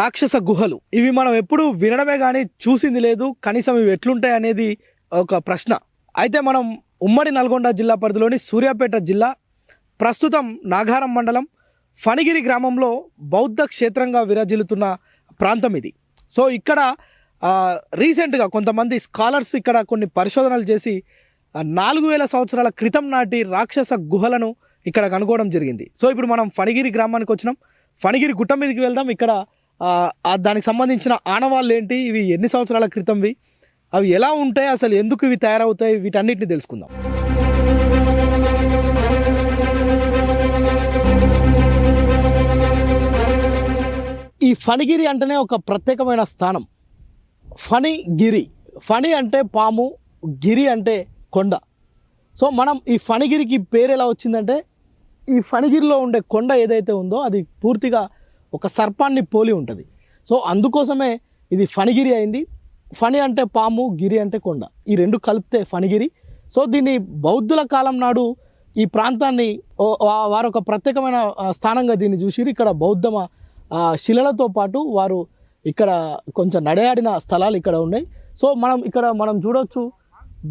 రాక్షస గుహలు. ఇవి మనం ఎప్పుడు వినడమే కానీ చూసింది లేదు. కనీసం ఇవి ఎట్లుంటాయి అనేది ఒక ప్రశ్న. అయితే మనం ఉమ్మడి నల్గొండ జిల్లా పరిధిలోని సూర్యాపేట జిల్లా ప్రస్తుతం నాగారం మండలం ఫణిగిరి గ్రామంలో బౌద్ధ క్షేత్రంగా విరాజిల్లుతున్న ప్రాంతం ఇది. సో ఇక్కడ రీసెంట్గా కొంతమంది స్కాలర్స్ ఇక్కడ కొన్ని పరిశోధనలు చేసి నాలుగు వేల సంవత్సరాల క్రితం నాటి రాక్షస గుహలను ఇక్కడ కనుగోవడం జరిగింది. సో ఇప్పుడు మనం ఫణిగిరి గ్రామానికి వచ్చినాం. ఫణిగిరి గుట్ట మీదకి వెళ్దాం. ఇక్కడ దానికి సంబంధించిన ఆనవాళ్ళు ఏంటి? ఇవి ఎన్ని సంవత్సరాల క్రితంవి? అవి ఎలా ఉంటాయి? అసలు ఎందుకు ఇవి తయారవుతాయి? వీటన్నిటిని తెలుసుకుందాం. ఈ ఫణిగిరి అంటేనే ఒక ప్రత్యేకమైన స్థానం. ఫణిగిరి. ఫణి అంటే పాము గిరి అంటే కొండ. సో మనం ఈ ఫణిగిరికి పేరు ఎలా వచ్చిందంటే ఈ ఫణిగిరిలో ఉండే కొండ ఏదైతే ఉందో అది పూర్తిగా ఒక సర్పాన్ని పోలి ఉంటుంది. సో అందుకోసమే ఇది ఫణిగిరి అయింది. ఫణి అంటే పాము గిరి అంటే కొండ. ఈ రెండు కలిపితే ఫణిగిరి. సో దీన్ని బౌద్ధుల కాలం నాడు ఈ ప్రాంతాన్ని వారు ఒక ప్రత్యేకమైన స్థానంగా దీన్ని చూసిరు. ఇక్కడ బౌద్ధమ శిలలతో పాటు వారు ఇక్కడ కొంచెం నడయాడిన స్థలాలు ఇక్కడ ఉన్నాయి. సో మనం ఇక్కడ మనం చూడవచ్చు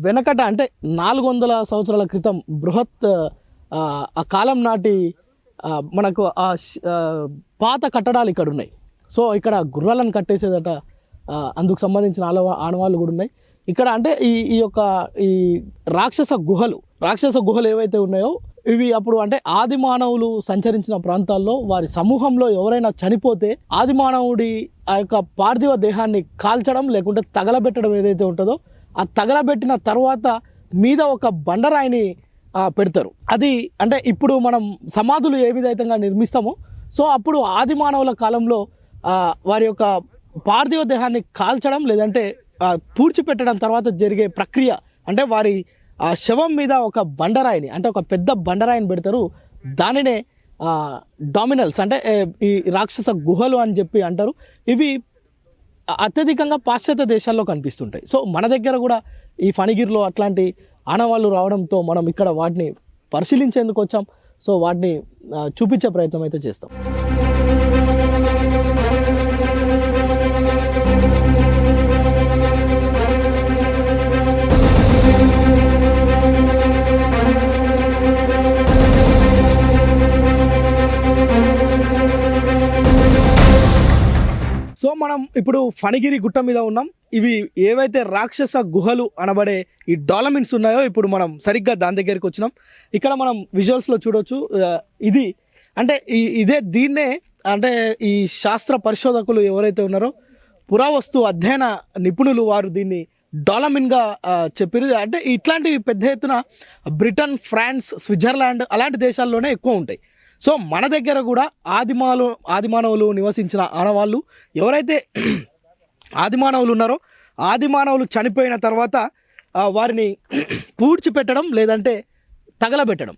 వెనకట అంటే నాలుగు వందల సంవత్సరాల క్రితం బృహత్ ఆ, కాలం నాటి మనకు ఆ, పాత కట్టడాలు ఇక్కడ ఉన్నాయి. సో ఇక్కడ గుర్రాలను కట్టేసేదట అందుకు సంబంధించిన ఆనవా ఆనవాళ్ళు కూడా ఉన్నాయి. ఇక్కడ అంటే ఈ ఈ యొక్క ఈ రాక్షస గుహలు రాక్షస గుహలు ఏవైతే ఉన్నాయో ఇవి అప్పుడు అంటే ఆది మానవులు సంచరించిన ప్రాంతాల్లో వారి సమూహంలో ఎవరైనా చనిపోతే ఆది మానవుడి ఆ యొక్క పార్థివ దేహాన్ని కాల్చడం లేకుంటే తగలబెట్టడం ఏదైతే ఉంటుందో ఆ తగలబెట్టిన తర్వాత మీద ఒక బండరాయిని పెడతారు. అది అంటే ఇప్పుడు మనం సమాధులు ఏ విధంగా నిర్మిస్తామో సో అప్పుడు ఆది మానవుల కాలంలో వారి యొక్క పార్థివ దేహాన్ని కాల్చడం లేదంటే పూడ్చిపెట్టడం తర్వాత జరిగే ప్రక్రియ అంటే వారి ఆ శవం మీద ఒక బండరాయిని అంటే ఒక పెద్ద బండరాయిని పెడతారు. దానినే డామినల్స్ అంటే ఈ రాక్షస గుహలు అని చెప్పి అంటారు. ఇవి అత్యధికంగా పాశ్చాత్య దేశాల్లో కనిపిస్తుంటాయి. సో మన దగ్గర కూడా ఈ ఫణిగిరిలో అట్లాంటి ఆనవాళ్ళు రావడంతో మనం ఇక్కడ వాటిని పరిశీలించేందుకు వచ్చాం. సో వాటిని చూపించే ప్రయత్నం అయితే చేస్తాం. మనం ఇప్పుడు ఫణిగిరి గుట్ట మీద ఉన్నాం. ఇవి ఏవైతే రాక్షస గుహలు అనబడే ఈ డాలమిన్స్ ఉన్నాయో ఇప్పుడు మనం సరిగ్గా దాని దగ్గరికి వచ్చినాం. ఇక్కడ మనం విజువల్స్లో చూడవచ్చు ఇది అంటే ఈ ఇదే దీన్నే అంటే ఈ శాస్త్ర పరిశోధకులు ఎవరైతే ఉన్నారో పురావస్తు అధ్యయన నిపుణులు వారు దీన్ని డాలమిన్గా ఆ, చెప్పారు. అంటే ఇట్లాంటివి పెద్ద ఎత్తున బ్రిటన్ ఫ్రాన్స్ స్విట్జర్లాండ్ అలాంటి దేశాల్లోనే ఎక్కువ ఉంటాయి. సో మన దగ్గర కూడా ఆదిమాలు ఆదిమానవులు నివసించిన ఆనవాళ్ళు ఎవరైతే ఆదిమానవులు ఉన్నారో ఆదిమానవులు చనిపోయిన తర్వాత వారిని పూడ్చిపెట్టడం లేదంటే తగలబెట్టడం.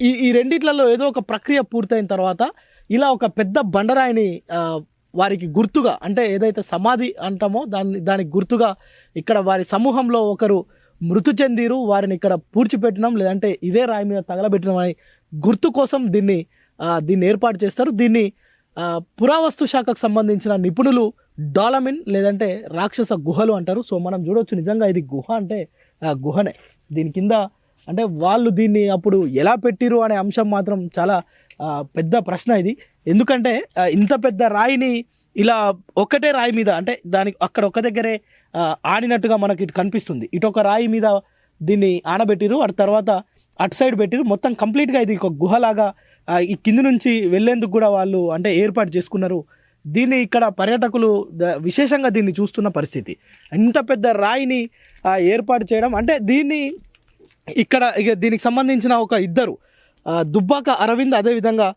ఈ ఈ రెండిట్లలో ఏదో ఒక ప్రక్రియ పూర్తయిన తర్వాత ఇలా ఒక పెద్ద బండరాయిని వారికి గుర్తుగా అంటే ఏదైతే సమాధి అంటామో దాన్ని దానికి గుర్తుగా ఇక్కడ వారి సమూహంలో ఒకరు మృతి చెందిరు వారిని ఇక్కడ పూడ్చిపెట్టడం లేదంటే ఇదే రాయి మీద తగలబెట్టడం అని గుర్తు కోసం దీన్ని దీన్ని ఏర్పాటు చేస్తారు. దీన్ని పురావస్తు శాఖకు సంబంధించిన నిపుణులు డాలమిన్ లేదంటే రాక్షస గుహలు అంటారు. సో మనం చూడవచ్చు నిజంగా ఇది గుహ అంటే గుహనే. దీని కింద అంటే వాళ్ళు దీన్ని అప్పుడు ఎలా పెట్టిరు అనే అంశం మాత్రం చాలా పెద్ద ప్రశ్న ఇది. ఎందుకంటే ఇంత పెద్ద రాయిని ఇలా ఒక్కటే రాయి మీద అంటే దానికి అక్కడ ఒక దగ్గరే ఆడినట్టుగా మనకి ఇటు కనిపిస్తుంది. ఇటు ఒక రాయి మీద దీన్ని ఆనబెట్టిరు అటు తర్వాత అటు సైడ్ పెట్టిరు. మొత్తం కంప్లీట్గా ఇది ఒక గుహలాగా ఈ కింది నుంచి వెళ్ళేందుకు కూడా వాళ్ళు అంటే ఏర్పాటు చేసుకున్నారు. దీన్ని ఇక్కడ పర్యాటకులు విశేషంగా దీన్ని చూస్తున్న పరిస్థితి. ఇంత పెద్ద రాయిని ఏర్పాటు చేయడం అంటే దీన్ని ఇక్కడ ఇక దీనికి సంబంధించిన ఒక ఇద్దరు దుబ్బాక అరవింద్ అదేవిధంగా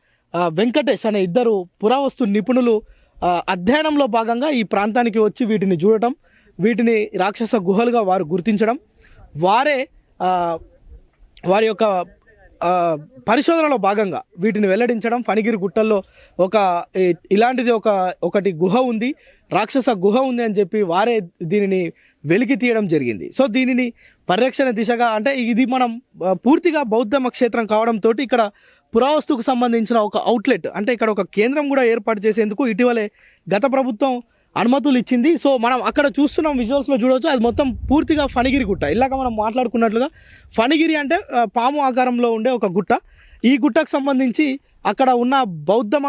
వెంకటేష్ అనే ఇద్దరు పురావస్తు నిపుణులు అధ్యయనంలో భాగంగా ఈ ప్రాంతానికి వచ్చి వీటిని చూడటం వీటిని రాక్షస గుహలుగా వారు గుర్తించడం వారే వారి యొక్క పరిశోధనలో భాగంగా వీటిని వెల్లడించడం ఫణిగిరి గుట్టల్లో ఒక ఇలాంటిది ఒక ఒకటి గుహ ఉంది రాక్షస గుహ ఉంది అని చెప్పి వారే దీనిని వెలికి తీయడం జరిగింది. సో దీనిని పరిరక్షణ దిశగా అంటే ఇది మనం పూర్తిగా బౌద్ధ క్షేత్రం కావడంతో ఇక్కడ పురావస్తుకు సంబంధించిన ఒక అవుట్లెట్ అంటే ఇక్కడ ఒక కేంద్రం కూడా ఏర్పాటు చేసేందుకు ఇటీవలే గత ప్రభుత్వం అనుమతులు ఇచ్చింది. సో మనం అక్కడ చూస్తున్నాం విజువల్స్లో చూడవచ్చు అది మొత్తం పూర్తిగా ఫణిగిరి గుట్ట. ఇలాగ మనం మాట్లాడుకున్నట్లుగా ఫణిగిరి అంటే పాము ఆకారంలో ఉండే ఒక గుట్ట. ఈ గుట్టకు సంబంధించి అక్కడ ఉన్న బౌద్ధమ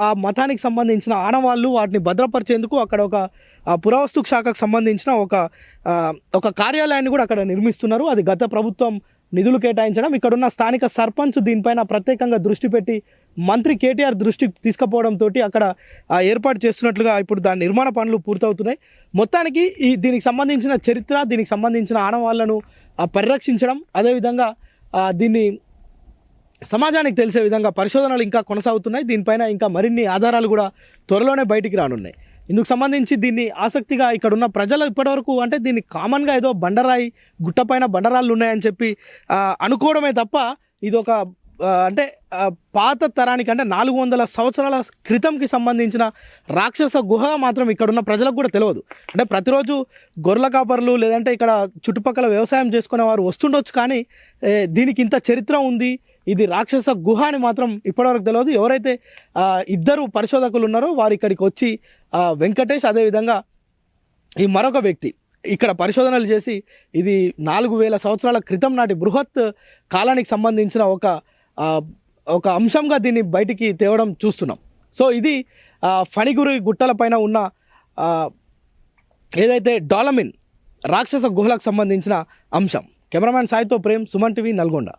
ఆ- మతానికి సంబంధించిన ఆనవాళ్ళు వాటిని భద్రపరిచేందుకు అక్కడ ఒక పురావస్తు శాఖకు సంబంధించిన ఒక ఒక కార్యాలయాన్ని కూడా అక్కడ నిర్మిస్తున్నారు. అది గత ప్రభుత్వం నిధులు కేటాయించడం ఇక్కడ ఉన్న స్థానిక సర్పంచ్ దీనిపైన ప్రత్యేకంగా దృష్టి పెట్టి మంత్రి కేటీఆర్ దృష్టికి తీసుకుపోవడంతో అక్కడ ఏర్పాటు చేస్తున్నట్లుగా ఇప్పుడు దాని నిర్మాణ పనులు పూర్తవుతున్నాయి. మొత్తానికి ఈ దీనికి సంబంధించిన చరిత్ర దీనికి సంబంధించిన ఆనవాళ్ళను పరిరక్షించడం అదేవిధంగా దీన్ని సమాజానికి తెలిసే విధంగా పరిశోధనలు ఇంకా కొనసాగుతున్నాయి. దీనిపైన ఇంకా మరిన్ని ఆధారాలు కూడా త్వరలోనే బయటికి రానున్నాయి. ఇందుకు సంబంధించి దీన్ని ఆసక్తిగా ఇక్కడ ఉన్న ప్రజలు ఇప్పటివరకు అంటే దీన్ని కామన్గా ఏదో బండరాయి గుట్టపైన బండరాళ్ళు ఉన్నాయని చెప్పి అనుకోవడమే తప్ప ఇది ఒక అంటే పాత తరానికి అంటే నాలుగు వందల సంవత్సరాల క్రితంకి సంబంధించిన రాక్షస గుహ మాత్రం ఇక్కడున్న ప్రజలకు కూడా తెలియదు. అంటే ప్రతిరోజు గొర్రెల కాపర్లు లేదంటే ఇక్కడ చుట్టుపక్కల వ్యవసాయం చేసుకునే వారు వస్తుండొచ్చు కానీ దీనికి ఇంత చరిత్ర ఉంది. ఇది రాక్షస గుహ అని మాత్రం ఇప్పటివరకు తెలియదు ఎవరైతే ఇద్దరు పరిశోధకులు ఉన్నారో వారు ఇక్కడికి వచ్చి వెంకటేష్ అదేవిధంగా ఈ మరొక వ్యక్తి. ఇక్కడ పరిశోధనలు చేసి ఇది నాలుగు వేల సంవత్సరాల క్రితం నాటి బృహత్ కాలానికి సంబంధించిన ఒక ఒక అంశంగా దీన్ని బయటికి తేవడం చూస్తున్నాం. సో ఇది ఫణిగురి గుట్టల ఉన్న ఏదైతే డాలమిన్ రాక్షస గుహలకు సంబంధించిన అంశం. కెమెరామ్యాన్ సాయితో ప్రేమ్ సుమన్ టీవీ నల్గొండ.